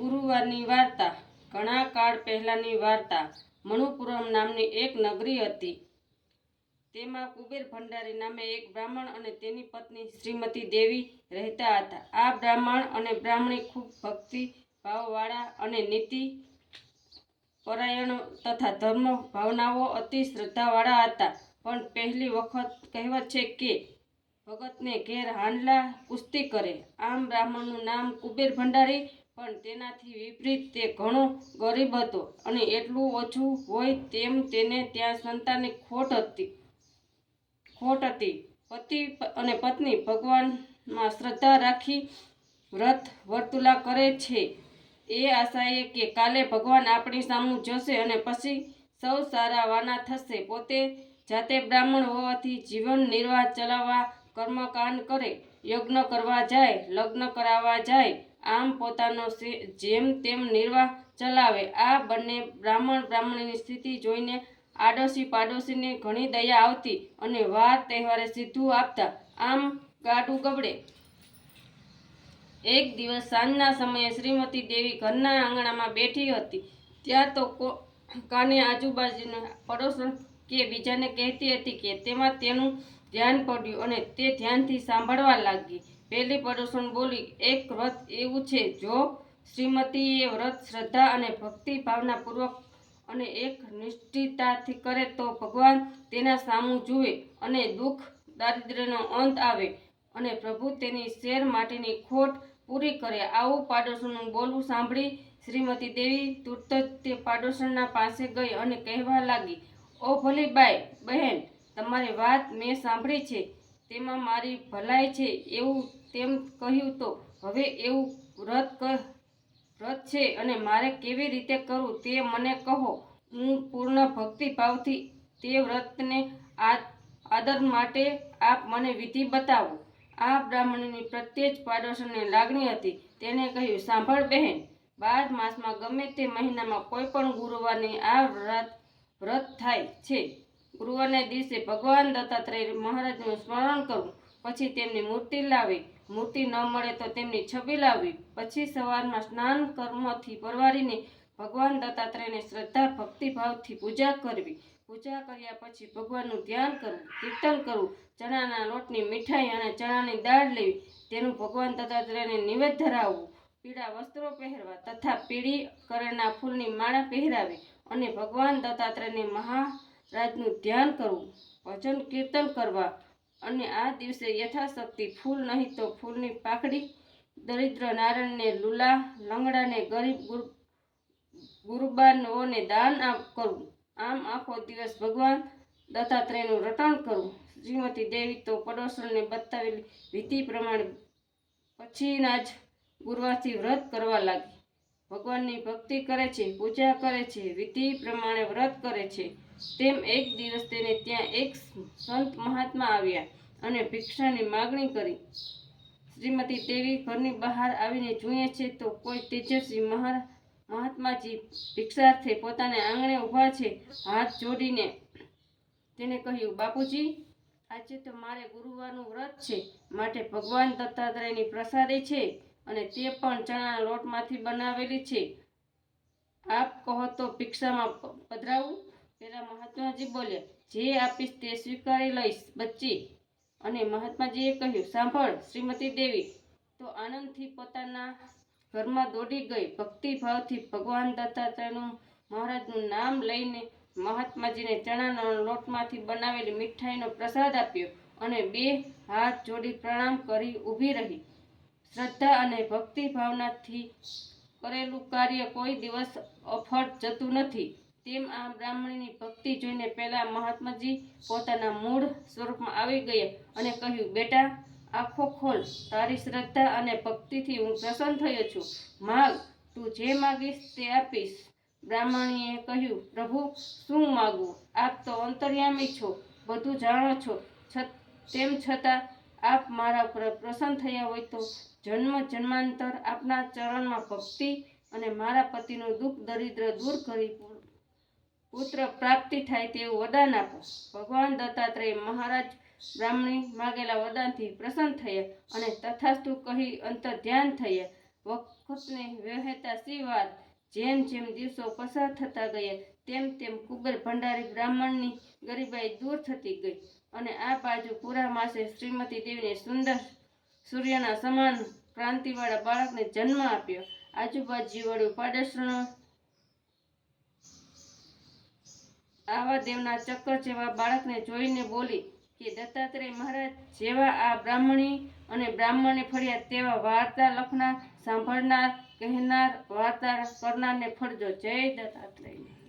ગુરુવારની વાર્તા, ઘણા કાળ પહેલાંની વાર્તા, મણુપુરમ નામની એક નગરી હતી. તેમાં કુબેર ભંડારી નામે એક બ્રાહ્મણ અને તેની પત્ની શ્રીમતી દેવી રહેતા હતા. આ બ્રાહ્મણ અને બ્રાહ્મણી ખૂબ ભક્તિ ભાવવાળા અને નીતિ પરાયણ તથા ધર્મ ભાવનાઓ અતિ શ્રદ્ધાવાળા હતા. પણ પહેલી વખત કહેવત છે કે, ભગતને ઘેર હાંડલા કુસ્તી કરે. આમ બ્રાહ્મણનું નામ કુબેર ભંડારી પણ તેનાથી વિપરીત તે ઘણો ગરીબ હતો અને એટલું ઓછું હોય તેમ તેને ત્યાં સંતાનની ખોટ હતી. ખોટ હતી. પતિ અને પત્ની ભગવાનમાં શ્રદ્ધા રાખી વ્રત વર્તુલા કરે છે. એ આશાએ કે કાલે ભગવાન આપણી સામું જોશે અને પછી સૌ સારા વાના થશે. પોતે જાતે બ્રાહ્મણ હોવાથી જીવન નિર્વાહ ચલાવવા કર્મકાંડ કરે. યજ્ઞ કરવા જાય, લગ્ન કરાવવા જાય આમ પોતાનો જેમ તેમ નિર્વાહ ચલાવે. આ બંને બ્રાહ્મણ બ્રાહ્મણીની સ્થિતિ જોઈને આડોશી પાડોશીને ઘણી દયા આવતી અને વાર તહેવારે સીધું આપતા આમ ગાડું ગબડે એક દિવસ સાંજના સમયે શ્રીમતી દેવી ઘરના આંગણામાં બેઠી હતી. ત્યાં તો કાને આજુબાજુના પડોશણ કે બીજાને કહેતી હતી કે તેમાં તેનું ધ્યાન પડ્યું અને તે ધ્યાનથી સાંભળવા લાગી. પહેલી પડોશણ બોલી, એક વ્રત એવું છે જો શ્રીમતીએ વ્રત શ્રદ્ધા અને ભક્તિ ભાવનાપૂર્વક અને એક નિષ્ઠિતાથી કરે તો ભગવાન તેના સામું જુએ અને દુઃખ દારિદ્ર્યનો અંત આવે અને પ્રભુ તેની શેર માટેની ખોટ પૂરી કરે. આવું પાડોશનું બોલવું સાંભળી શ્રીમતી દેવી તુરત તે પાડોશણના પાસે ગઈ અને કહેવા લાગી, ઓ ભલી બાઈ બહેન, તમારી વાત મેં સાંભળી છે. તેમાં મારી ભલાઈ છે એવું તેમ કહ્યું તો, હવે એવું વ્રત વ્રત છે અને મારે કેવી રીતે કરવું તે મને કહો. હું પૂર્ણ ભક્તિભાવથી તે વ્રતને આ- આદર માટે આપ મને વિધિ બતાવો. આ બ્રાહ્મણની પ્રત્યે જ પાડોશને લાગણી હતી. તેને કહ્યું, સાંભળ બહેન, બાર માસમાં ગમે તે મહિનામાં કોઈ પણ ગુરુવારની આ વ્રત વ્રત થાય છે. ગુરુવારના દિવસે ભગવાન દત્તાત્રેય મહારાજનું સ્મરણ કરવું પછી તેમની મૂર્તિ લાવી. મૂર્તિ ન મળે તો તેમની છબી લાવવી. પછી સવારમાં સ્નાન કર્મથી પરવારીને ભગવાન દત્તાત્રેયને શ્રદ્ધા, ભક્તિભાવથી પૂજા કરવી. પૂજા કર્યા પછી ભગવાનનું ધ્યાન કરવું, કીર્તન કરવું, ચણાના લોટની મીઠાઈ અને ચણાની દાળ લેવી. તેનું ભગવાન દત્તાત્રેયને નિવેદ ધરાવવું. પીળા વસ્ત્રો પહેરવા તથા પીળી કરેણના ફૂલની માળા પહેરાવી અને ભગવાન દત્તાત્રેયને મહારાજનું ધ્યાન કરવું, ભજન કીર્તન કરવા અને આ દિવસે યથાશક્તિ ફૂલ નહીં તો ફૂલની પાખડી, દરિદ્ર નારાયણને લુલા, લંગડાને ગરીબ ગુરુ, ગુરુબાનોને દાન આપ કરવું. આમ આખો દિવસ ભગવાન દત્તાત્રેયનું રટણ કરવું શ્રીમતી દેવી તો પડોશણને બતાવેલી વિધિ પ્રમાણે પછીના જ ગુરુવારથી વ્રત કરવા લાગી. ભગવાનની ભક્તિ કરે છે, પૂજા કરે છે, વિધિ પ્રમાણે વ્રત કરે છે. તેમ એક દિવસ તેને ત્યાં એક સંત મહાત્મા આવ્યા અને ભિક્ષાની માગણી કરી. શ્રીમતી દેવી ઘરની બહાર આવીને જોઈએ છે તો કોઈ તેજસ્વી મહા મહાત્માજી ભિક્ષાર્થે પોતાને આંગણે ઊભા છે, હાથ જોડીને તેને કહ્યું, બાપુજી, આજે તો મારે ગુરુવારનું વ્રત છે. માટે ભગવાન દત્તાત્રેયની પ્રસાદી છે. અને તે પણ ચણાના લોટમાંથી બનાવેલી છે. આપ કહો તો ભિક્ષામાં પધરાવું? પેલા મહાત્માજી બોલ્યા જે આપીશ તે સ્વીકારી લઈશ, બચ્ચી. અને મહાત્માજીએ કહ્યું, સાંભળ, શ્રીમતી દેવી, તો આનંદથી પોતાના ઘરમાં દોડી ગઈ. ભક્તિભાવથી ભગવાન દત્તાત્રેયનું મહારાજનું નામ લઈને મહાત્માજીને ચણાના લોટમાંથી બનાવેલી મીઠાઈનો પ્રસાદ આપ્યો અને બે હાથ જોડી પ્રણામ કરી ઊભી રહી. શ્રદ્ધા અને ભક્તિ ભાવનાથી કરેલું કાર્ય કોઈ દિવસ અફળ જતું નથી. તેમ આ બ્રાહ્મણીની ભક્તિ જોઈને પહેલાં મહાત્માજી પોતાના મૂળ સ્વરૂપમાં આવી ગયા અને કહ્યું, બેટા, આંખો ખોલ. તારી શ્રદ્ધા અને ભક્તિથી હું પ્રસન્ન થયો છું. માગ, તું જે માગીશ તે આપીશ. બ્રાહ્મણીએ કહ્યું, પ્રભુ, શું માગવું આપ તો અંતર્યામી છો. બધું જાણો છ- તેમ છતાં આપ મારા ઉપર પ્રસન્ન થયા હોય તો જન્મ જન્માંતર આપના ચરણમાં ભક્તિ અને મારા પતિનું દુઃખ દરિદ્ર દૂર કરી પુત્ર પ્રાપ્તિ થાય તેવું વરદાન આપો. ભગવાન દત્તાત્રેય મહારાજ બ્રાહ્મણી માગેલા વરદાનથી પ્રસન્ન થયા અને તથાસ્તુ કહી અંતર ધ્યાન થયા. વખતને વહેતા વાત જેમ જેમ દિવસો પસાર થતા ગયા, તેમ તેમ કુબેર ભંડારી બ્રાહ્મણની ગરીબાઈ દૂર થતી ગઈ અને આ બાજુ પૂરા માસે શ્રીમતી દેવીને સુંદર સૂર્યના સમાન ક્રાંતિવાળા બાળકને જન્મ આપ્યો. આજુબાજુવાળું વળ્યું આવા દેવના ચક્કર જેવા બાળકને જોઈને બોલી કે, દત્તાત્રેય મહારાજ, જેવા આ બ્રાહ્મણી અને બ્રાહ્મણે ફર્યા તેવા વાર્તા લખનાર, સાંભળનાર, કહેનાર, વાર્તા કરનારને ફળજો જય દત્તાત્રેય.